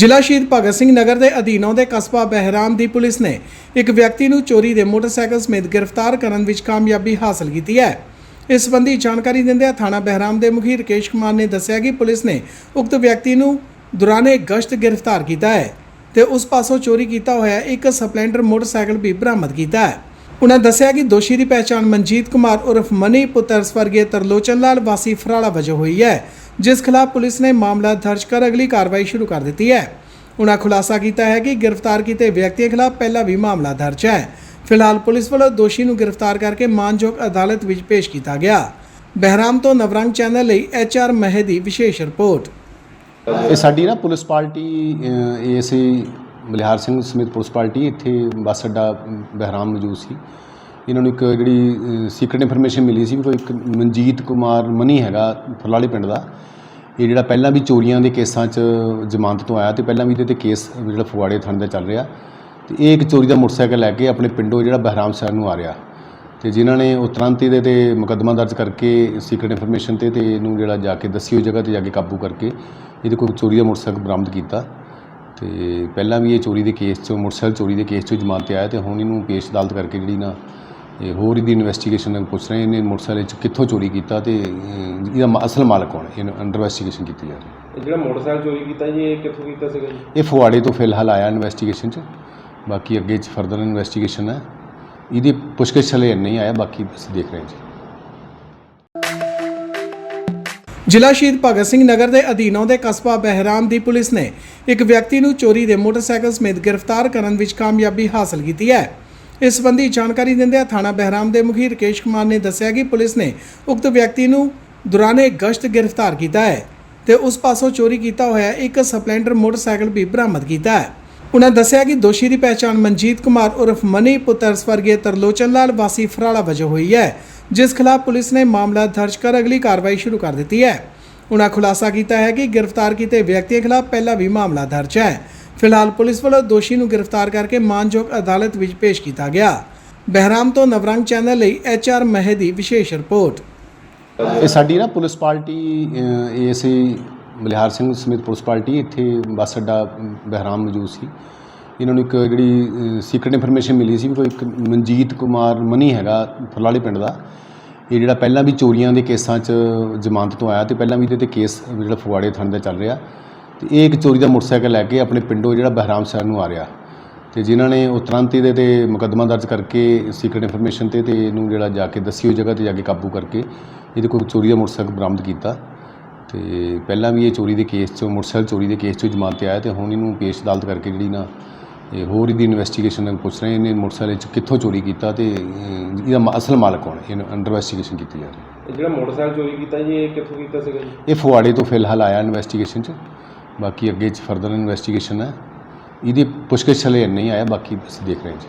ਜ਼ਿਲ੍ਹਾ ਸ਼ਹੀਦ ਭਗਤ ਸਿੰਘ ਨਗਰ ਦੇ ਅਧੀਨ ਆਉਂਦੇ ਕਸਬਾ ਬਹਿਰਾਮ ਦੀ ਪੁਲਿਸ ਨੇ ਇੱਕ ਵਿਅਕਤੀ ਨੂੰ ਚੋਰੀ ਦੇ ਮੋਟਰਸਾਈਕਲ ਸਮੇਤ ਗ੍ਰਿਫਤਾਰ ਕਰਨ ਵਿੱਚ ਕਾਮਯਾਬੀ ਹਾਸਲ ਕੀਤੀ ਹੈ। ਇਸ ਸੰਬੰਧੀ ਜਾਣਕਾਰੀ ਦਿੰਦਿਆਂ ਥਾਣਾ ਬਹਿਰਾਮ ਦੇ ਮੁਖੀ ਰਕੇਸ਼ ਕੁਮਾਰ ਨੇ ਦੱਸਿਆ ਕਿ ਪੁਲਿਸ ਨੇ ਉਕਤ ਵਿਅਕਤੀ ਨੂੰ ਦੌਰਾਨੇ ਗਸ਼ਤ ਗ੍ਰਿਫਤਾਰ ਕੀਤਾ ਹੈ ਤੇ ਉਸ ਪਾਸੋਂ ਚੋਰੀ ਕੀਤਾ ਹੋਇਆ ਇੱਕ ਸਪਲੈਂਡਰ ਮੋਟਰਸਾਈਕਲ ਵੀ ਬਰਾਮਦ ਕੀਤਾ ਹੈ। ਉਨ੍ਹਾਂ ਦੱਸਿਆ ਕਿ ਦੋਸ਼ੀ ਦੀ ਪਹਿਚਾਣ ਮਨਜੀਤ ਕੁਮਾਰ ਉਰਫ ਮਨੀ ਪੁੱਤਰ ਸਵਰਗੀ ਤਰਲੋਚਨ ਲਾਲ, ਵਾਸੀ ਫਰਾਲਾ ਵਜੋਂ ਹੋਈ ਹੈ, ਜਿਸ ਖਿਲਾਫ ਪੁਲਿਸ ਨੇ ਮਾਮਲਾ ਦਰਜ ਕਰ ਅਗਲੀ ਕਾਰਵਾਈ ਸ਼ੁਰੂ ਕਰ ਦਿੱਤੀ ਹੈ। ਉਨ੍ਹਾਂ ਖੁਲਾਸਾ ਕੀਤਾ ਹੈ ਕਿ ਗ੍ਰਿਫਤਾਰ ਕੀਤੇ ਵਿਅਕਤੀਆਂ ਖਿਲਾਫ ਪਹਿਲਾਂ ਵੀ ਮਾਮਲਾ ਦਰਜ ਹੈ। ਫਿਲਹਾਲ ਪੁਲਿਸ ਵੱਲੋਂ ਦੋਸ਼ੀ ਨੂੰ ਗ੍ਰਿਫਤਾਰ ਕਰਕੇ ਮਾਨਯੋਗ ਅਦਾਲਤ ਵਿੱਚ ਪੇਸ਼ ਕੀਤਾ ਗਿਆ। ਬਹਿਰਾਮ ਤੋਂ ਨਵਰੰਗ ਚੈਨਲ ਲਈ ਐਚ ਆਰ ਮਹਿ ਦੀ ਵਿਸ਼ੇਸ਼ ਰਿਪੋਰਟ। ਇਹ ਸਾਡੀ ਨਾ ਪੁਲਿਸ ਪਾਰਟੀ ਏਐਸਏ ਮਲਿਹਾਰ ਸਿੰਘ ਸਮੇਤ ਪੁਲਿਸ ਪਾਰਟੀ ਇੱਥੇ ਬੱਸ ਅੱਡਾ ਬਹਿਰਾਮ ਮੌਜੂਦ ਸੀ। ਇਹਨਾਂ ਨੂੰ ਇੱਕ ਜਿਹੜੀ ਸੀਕ੍ਰੀਟ ਇਨਫੋਰਮੇਸ਼ਨ ਮਿਲੀ ਸੀ ਵੀ ਕੋਈ ਇੱਕ ਮਨਜੀਤ ਕੁਮਾਰ ਮਨੀ ਹੈਗਾ ਫਰਲਾਲੇ ਪਿੰਡ ਦਾ। ਇਹ ਜਿਹੜਾ ਪਹਿਲਾਂ ਵੀ ਚੋਰੀਆਂ ਦੇ ਕੇਸਾਂ 'ਚ ਜ਼ਮਾਨਤ ਤੋਂ ਆਇਆ ਤੇ ਪਹਿਲਾਂ ਵੀ ਇਹਦੇ ਤੇ ਕੇਸ ਜਿਹੜਾ ਫਗਵਾੜੇ ਥਾਣੇ ਦਾ ਚੱਲ ਰਿਹਾ। ਤੇ ਇਹ ਇੱਕ ਚੋਰੀ ਦਾ ਮੋਟਰਸਾਈਕਲ ਲੈ ਕੇ ਆਪਣੇ ਪਿੰਡੋਂ ਜਿਹੜਾ ਬਹਿਰਾਮ ਸ਼ਹਿਰ ਨੂੰ ਆ ਰਿਹਾ। ਤੇ ਜਿਨ੍ਹਾਂ ਨੇ ਉਹ ਤੁਰੰਤ ਇਹਦੇ ਤੇ ਮੁਕੱਦਮਾ ਦਰਜ ਕਰਕੇ ਸੀਕ੍ਰੀਟ ਇਨਫੋਰਮੇਸ਼ਨ ਤੇ ਤੇ ਇਹਨੂੰ ਜਿਹੜਾ ਜਾ ਕੇ ਦੱਸੀ ਉਹ ਜਗ੍ਹਾ ਤੇ ਜਾ ਕੇ ਕਾਬੂ ਕਰਕੇ ਇਹਦੇ ਕੋਲ ਚੋਰੀ ਦਾ ਮੋਟਰਸਾਈਕਲ ਬਰਾਮਦ ਕੀਤਾ। ਤੇ ਪਹਿਲਾਂ ਵੀ ਇਹ ਚੋਰੀ ਦੇ ਕੇਸ 'ਚੋਂ ਮੋਟਰਸਾਈਕਲ ਚੋਰੀ ਦੇ ਕੇਸ 'ਚੋਂ ਜ਼ਮਾਨਤ ਤੇ ਆਇਆ ਤੇ ਹੁਣ ਇਹਨੂੰ ਪੇਸ਼ ਅਦਾਲਤ ਕਰਕੇ ਜਿਹੜੀ ਨਾ ਇਹ ਹੋਰ ਇਹਦੀ ਇਨਵੈਸਟੀਗੇਸ਼ਨ ਪੁੱਛ ਰਹੇ ਨੇ ਮੋਟਰਸਾਈਕਲ 'ਚ ਕਿੱਥੋਂ ਚੋਰੀ ਕੀਤਾ ਤੇ ਇਹਦਾ ਮ- ਅਸਲ ਮਾਲਕ ਕੌਣ ਹੈ? ਇਹਨੂੰ ਅੰਡਰ ਇਨਵੈਸਟੀਗੇਸ਼ਨ ਕੀਤੀ ਜਾ ਰਹੀ ਹੈ। ਇਹ ਜਿਹੜਾ ਮੋਟਰਸਾਈਕਲ ਚੋਰੀ ਕੀਤਾ ਜੀ ਇਹ ਕਿੱਥੋਂ ਕੀਤਾ ਸੀਗਾ ਜੀ? ਇਹ ਫਗਵਾੜੇ ਤੋਂ ਫਿਲਹਾਲ ਆਇਆ ਇਨਵੈਸਟੀਗੇਸ਼ਨ 'ਚ। ਬਾਕੀ ਅੱਗੇ 'ਚ ਫਰਦਰ ਇਨਵੈਸਟੀਗੇਸ਼ਨ ਹੈ। ਇਹਦੀ ਪੁੱਛਗਿੱਛ ਹਲੇ ਨਹੀਂ ਆਇਆ ਬਾਕੀ ਅਸੀਂ ਦੇਖ ਰਹੇ ਹਾਂ ਜੀ। ਜ਼ਿਲ੍ਹਾ ਸ਼ਹੀਦ ਭਗਤ ਸਿੰਘ ਨਗਰ ਦੇ ਅਧੀਨ ਆਉਂਦੇ ਕਸਬਾ ਬਹਿਰਾਮ ਦੀ ਪੁਲਿਸ ਨੇ ਇੱਕ ਵਿਅਕਤੀ ਨੂੰ ਚੋਰੀ ਦੇ ਮੋਟਰਸਾਈਕਲ ਸਮੇਤ ਗ੍ਰਿਫਤਾਰ ਕਰਨ ਵਿੱਚ ਕਾਮਯਾਬੀ ਹਾਸਲ ਕੀਤੀ ਹੈ। ਇਸ ਸੰਬੰਧੀ ਜਾਣਕਾਰੀ ਦਿੰਦਿਆਂ ਥਾਣਾ ਬਹਿਰਾਮ ਦੇ ਮੁਖੀ ਰਕੇਸ਼ ਕੁਮਾਰ ਨੇ ਦੱਸਿਆ ਕਿ ਪੁਲਿਸ ਨੇ ਉਕਤ ਵਿਅਕਤੀ ਨੂੰ ਦੌਰਾਨੇ ਗਸ਼ਤ ਗ੍ਰਿਫਤਾਰ ਕੀਤਾ ਹੈ ਤੇ ਉਸ ਪਾਸੋਂ ਚੋਰੀ ਕੀਤਾ ਹੋਇਆ ਇੱਕ ਸਪਲੈਂਡਰ ਮੋਟਰਸਾਈਕਲ ਵੀ ਬਰਾਮਦ ਕੀਤਾ ਹੈ। ਉਹਨਾਂ ਦੱਸਿਆ ਕਿ ਦੋਸ਼ੀ ਦੀ ਪਹਿਚਾਣ ਮਨਜੀਤ ਕੁਮਾਰ ਉਰਫ ਮਨੀ ਪੁੱਤਰ ਸਵਰਗੀ ਤਰਲੋਚਨ ਲਾਲ ਵਾਸੀ ਫਰਾਲਾ ਵਜੋਂ ਹੋਈ ਹੈ ਜਿਸ ਖਿਲਾਫ ਪੁਲਿਸ ਨੇ ਮਾਮਲਾ ਦਰਜ ਕਰ ਅਗਲੀ ਕਾਰਵਾਈ ਸ਼ੁਰੂ ਕਰ ਦਿੱਤੀ ਹੈ। ਉਨ੍ਹਾਂ ਖੁਲਾਸਾ ਕੀਤਾ ਹੈ ਕਿ ਗ੍ਰਿਫਤਾਰ ਕੀਤੇ ਵਿਅਕਤੀਆਂ ਖਿਲਾਫ ਪਹਿਲਾਂ ਵੀ ਮਾਮਲਾ ਦਰਜ ਹੈ। ਫਿਲਹਾਲ ਪੁਲਿਸ ਵੱਲੋਂ ਦੋਸ਼ੀ ਨੂੰ ਗ੍ਰਿਫਤਾਰ ਕਰਕੇ ਮਾਨਯੋਗ ਅਦਾਲਤ ਵਿੱਚ ਪੇਸ਼ ਕੀਤਾ ਗਿਆ। ਬਹਿਰਾਮ ਤੋਂ ਨਵਰੰਗ ਚੈਨਲ ਲਈ ਐਚ ਆਰ ਮਹਿ ਦੀ ਵਿਸ਼ੇਸ਼ ਰਿਪੋਰਟ। ਇਹ ਸਾਡੀ ਨਾ ਪੁਲਿਸ ਪਾਰਟੀ ਏਐਸਏ ਮਲਿਹਾਰ ਸਿੰਘ ਸਮੇਤ ਪੁਲਿਸ ਪਾਰਟੀ ਇੱਥੇ ਬੱਸ ਅੱਡਾ ਬਹਿਰਾਮ ਮੌਜੂਦ ਸੀ। ਇਹਨਾਂ ਨੂੰ ਇੱਕ ਜਿਹੜੀ ਸੀਕ੍ਰੀਟ ਇਨਫੋਰਮੇਸ਼ਨ ਮਿਲੀ ਸੀ ਵੀ ਕੋਈ ਇੱਕ ਮਨਜੀਤ ਕੁਮਾਰ ਮਨੀ ਹੈਗਾ ਫਰਲਾਲੇ ਪਿੰਡ ਦਾ। ਇਹ ਜਿਹੜਾ ਪਹਿਲਾਂ ਵੀ ਚੋਰੀਆਂ ਦੇ ਕੇਸਾਂ 'ਚ ਜ਼ਮਾਨਤ ਤੋਂ ਆਇਆ ਤੇ ਪਹਿਲਾਂ ਵੀ ਇਹਦੇ ਤੇ ਕੇਸ ਜਿਹੜਾ ਫਗਵਾੜੇ ਥਾਣੇ ਦਾ ਚੱਲ ਰਿਹਾ। ਤੇ ਇਹ ਇੱਕ ਚੋਰੀ ਦਾ ਮੋਟਰਸਾਈਕਲ ਲੈ ਕੇ ਆਪਣੇ ਪਿੰਡੋਂ ਜਿਹੜਾ ਬਹਿਰਾਮ ਸ਼ਹਿਰ ਨੂੰ ਆ ਰਿਹਾ। ਤੇ ਜਿਨ੍ਹਾਂ ਨੇ ਉਹ ਤੁਰੰਤ ਇਹਦੇ ਤੇ ਮੁਕੱਦਮਾ ਦਰਜ ਕਰਕੇ ਸੀਕ੍ਰੀਟ ਇਨਫੋਰਮੇਸ਼ਨ ਤੇ ਤੇ ਇਹਨੂੰ ਜਿਹੜਾ ਜਾ ਕੇ ਦੱਸੀ ਹੋਈ ਜਗ੍ਹਾ ਤੇ ਜਾ ਕੇ ਕਾਬੂ ਕਰਕੇ ਇਹਦੇ ਕੋਲ ਚੋਰੀ ਦਾ ਮੋਟਰਸਾਈਕਲ ਬਰਾਮਦ ਕੀਤਾ। ਤੇ ਪਹਿਲਾਂ ਵੀ ਇਹ ਚੋਰੀ ਦੇ ਕੇਸ 'ਚੋਂ, ਮੋਟਰਸਾਈਕਲ ਚੋਰੀ ਦੇ ਕੇਸ 'ਚੋਂ ਜ਼ਮਾਨਤ ਤੇ ਆਇਆ ਤੇ ਹੁਣ ਇਹਨੂੰ ਪੇਸ਼ ਅਦਾਲਤ ਕਰਕੇ ਜਿਹੜੀ ਨਾ ਇਹ ਹੋਰ ਇਹਦੀ ਇਨਵੈਸਟੀਗੇਸ਼ਨ ਪੁੱਛ ਰਹੇ ਨੇ ਮੋਟਰਸਾਈਕਲ 'ਚ ਕਿੱਥੋਂ ਚੋਰੀ ਕੀਤਾ ਤੇ ਇਹਦਾ ਅਸਲ ਮਾਲਕ ਕੌਣ ਹੈ? ਇਹਨੂੰ ਅੰਡਰ ਇਨਵੈਸਟੀਗੇਸ਼ਨ ਕੀਤੀ ਜਾ ਰਹੀ ਹੈ। ਜਿਹੜਾ ਮੋਟਰਸਾਈਕਲ ਚੋਰੀ ਕੀਤਾ ਜੀ ਇਹ ਕਿੱਥੋਂ ਕੀਤਾ ਸੀਗਾ ਜੀ? ਇਹ ਫਗਵਾੜੇ ਤੋਂ ਫਿਲਹਾਲ ਆਇਆ ਇਨਵੈਸਟੀਗੇਸ਼ਨ 'ਚ। ਬਾਕੀ ਅੱਗੇ 'ਚ ਫਰਦਰ ਇਨਵੈਸਟੀਗੇਸ਼ਨ ਹੈ। ਇਹਦੀ ਪੁੱਛਗਿੱਛ ਹਲੇ ਨਹੀਂ ਆਇਆ ਬਾਕੀ ਅਸੀਂ ਦੇਖ ਰਹੇ ਹਾਂ ਜੀ।